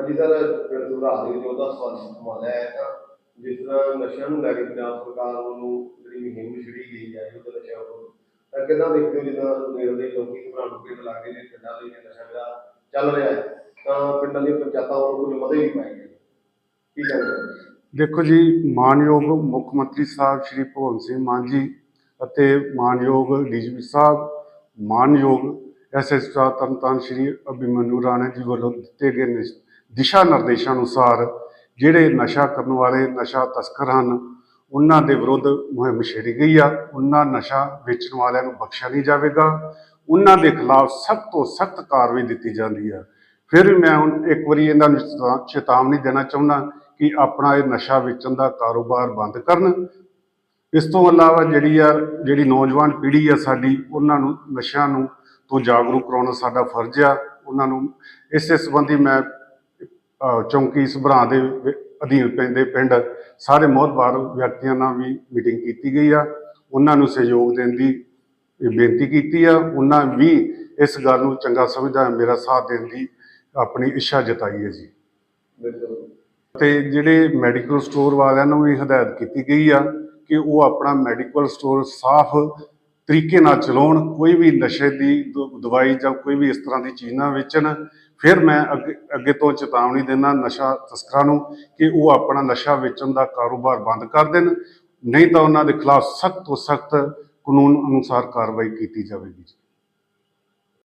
ਹਾਂਜੀ ਸਰ, ਪਿੰਡ ਸੁਧਾਰ ਦੇ ਵਿੱਚ ਉਹਦਾ ਸਵਾਲ ਸੰਭਾਲਿਆ ਹੈ ਤਾਂ। ਜਿਸ ਤਰ੍ਹਾਂ ਨਸ਼ਿਆਂ ਨੂੰ ਲੈ ਕੇ ਪੰਜਾਬ ਸਰਕਾਰ ਵੱਲੋਂ ਜਿਹੜੀ ਮੁਹਿੰਮ ਛਿੜੀ ਗਈ ਹੈ ਯੁੱਧ ਨਸ਼ਿਆਂ ਵੱਲੋਂ ਤਾਂ ਕਿੱਦਾਂ ਦੇਖਦੇ ਹੋ ਜਿੱਦਾਂ ਨੇੜੇ ਦੇ ਲੋਕੀ ਘਬਰਾਹਟ ਪਿੰਡ ਲੱਗੇ ਨੇ ਪਿੰਡਾਂ ਦੇ ਵਿੱਚ ਨਸ਼ਾ ਜਿਹੜਾ ਚੱਲ ਰਿਹਾ ਹੈ, ਤਾਂ ਪਿੰਡਾਂ ਦੀਆਂ ਪੰਚਾਇਤਾਂ ਵੱਲੋਂ ਕੁਝ ਮਤੇ ਵੀ ਪਾਏ ਗਏ ਕੀ ਕਹਿੰਦੇ ਦੇਖੋ ਜੀ, ਮਾਨਯੋਗ ਮੁੱਖ ਮੰਤਰੀ ਸਾਹਿਬ ਸ਼੍ਰੀ ਭਗਵੰਤ ਸਿੰਘ ਮਾਨ ਜੀ ਅਤੇ ਮਾਨਯੋਗ ਡੀਜੀਪੀ ਸਾਹਿਬ, ਮਾਨਯੋਗ ਐਸਐਸ ਤਰਨਤਾਰਨ ਸ਼੍ਰੀ ਅਭਿਮਨੂ ਰਾਣਾ ਜੀ ਵੱਲੋਂ ਦਿੱਤੇ ਗਏ ਦਿਸ਼ਾ ਨਿਰਦੇਸ਼ਾਂ ਅਨੁਸਾਰ ਜਿਹੜੇ ਨਸ਼ਾ ਕਰਨ ਵਾਲੇ, ਨਸ਼ਾ ਤਸਕਰ ਹਨ, ਉਹਨਾਂ ਦੇ ਵਿਰੁੱਧ ਮੁਹਿੰਮ ਛੇੜੀ ਗਈ ਆ। ਉਹਨਾਂ ਨਸ਼ਾ ਵੇਚਣ ਵਾਲਿਆਂ ਨੂੰ ਬਖਸ਼ਿਆ ਨਹੀਂ ਜਾਵੇਗਾ। ਉਹਨਾਂ ਦੇ ਖਿਲਾਫ ਸਖਤ ਤੋਂ ਸਖਤ ਕਾਰਵਾਈ ਦਿੱਤੀ ਜਾਂਦੀ ਆ। ਫਿਰ ਵੀ ਮੈਂ ਹੁਣ ਇੱਕ ਵਾਰੀ ਇਹਨਾਂ ਨੂੰ ਚੇਤਾ- ਚੇਤਾਵਨੀ ਦੇਣਾ ਚਾਹੁੰਦਾ ਕਿ ਆਪਣਾ ਇਹ ਨਸ਼ਾ ਵੇਚਣ ਦਾ ਕਾਰੋਬਾਰ ਬੰਦ ਕਰਨ। ਇਸ ਤੋਂ ਇਲਾਵਾ ਜਿਹੜੀ ਆ, ਜਿਹੜੀ ਨੌਜਵਾਨ ਪੀੜ੍ਹੀ ਆ ਸਾਡੀ, ਉਹਨਾਂ ਨੂੰ ਨਸ਼ਿਆਂ ਨੂੰ ਤੋਂ ਜਾਗਰੂਕ ਕਰਾਉਣਾ ਸਾਡਾ ਫਰਜ਼ ਆ। ਉਹਨਾਂ ਨੂੰ ਇਸੇ ਸੰਬੰਧੀ ਮੈਂ ਚੌਂਕੀ ਸਭਰਾਂ ਦੇ ਅਧੀਨ ਪੈਂਦੇ ਪਿੰਡ ਸਾਰੇ ਮੋਹਤਬਾਰ ਵਿਅਕਤੀਆਂ ਨਾਲ ਵੀ ਮੀਟਿੰਗ ਕੀਤੀ ਗਈ ਆ। ਉਹਨਾਂ ਨੂੰ ਸਹਿਯੋਗ ਦੇਣ ਦੀ ਬੇਨਤੀ ਕੀਤੀ ਆ। ਉਹਨਾਂ ਵੀ ਇਸ ਗੱਲ ਨੂੰ ਚੰਗਾ ਸਮਝਦਾ ਮੇਰਾ ਸਾਥ ਦੇਣ ਦੀ ਆਪਣੀ ਇੱਛਾ ਜਤਾਈ ਹੈ ਜੀ। ਤੇ ਜਿਹੜੇ ਮੈਡੀਕਲ ਸਟੋਰ ਵਾਲਿਆਂ ਨੂੰ ਵੀ ਹਦਾਇਤ ਕੀਤੀ ਗਈ ਆ ਕਿ ਉਹ ਆਪਣਾ ਮੈਡੀਕਲ ਸਟੋਰ ਸਾਫ਼ ਤਰੀਕੇ ਨਾਲ ਚਲਾਉਣ ਕੋਈ ਵੀ ਨਸ਼ੇ ਦੀ ਦ- ਦਵਾਈ ਜਾਂ ਕੋਈ ਵੀ ਇਸ ਤਰ੍ਹਾਂ ਦੀ ਚੀਜ਼ ਨਾ ਵੇਚਣ। ਫਿਰ ਮੈਂ ਅੱਗੇ ਅੱਗੇ ਤੋਂ ਚੇਤਾਵਨੀ ਦੇਣਾ, ਨਸ਼ਾ ਤਸਕਰਾਂ ਨੂੰ ਕਿ ਉਹ ਆਪਣਾ ਨਸ਼ਾ ਵੇਚਣ ਦਾ ਕਾਰੋਬਾਰ ਬੰਦ ਕਰ ਦੇਣ। ਨਹੀਂ ਤਾਂ ਉਹਨਾਂ ਦੇ ਖਿਲਾਫ ਸਖਤ ਤੋਂ ਸਖਤ ਕਾਨੂੰਨ ਅਨੁਸਾਰ ਕਾਰਵਾਈ ਕੀਤੀ ਜਾਵੇਗੀ।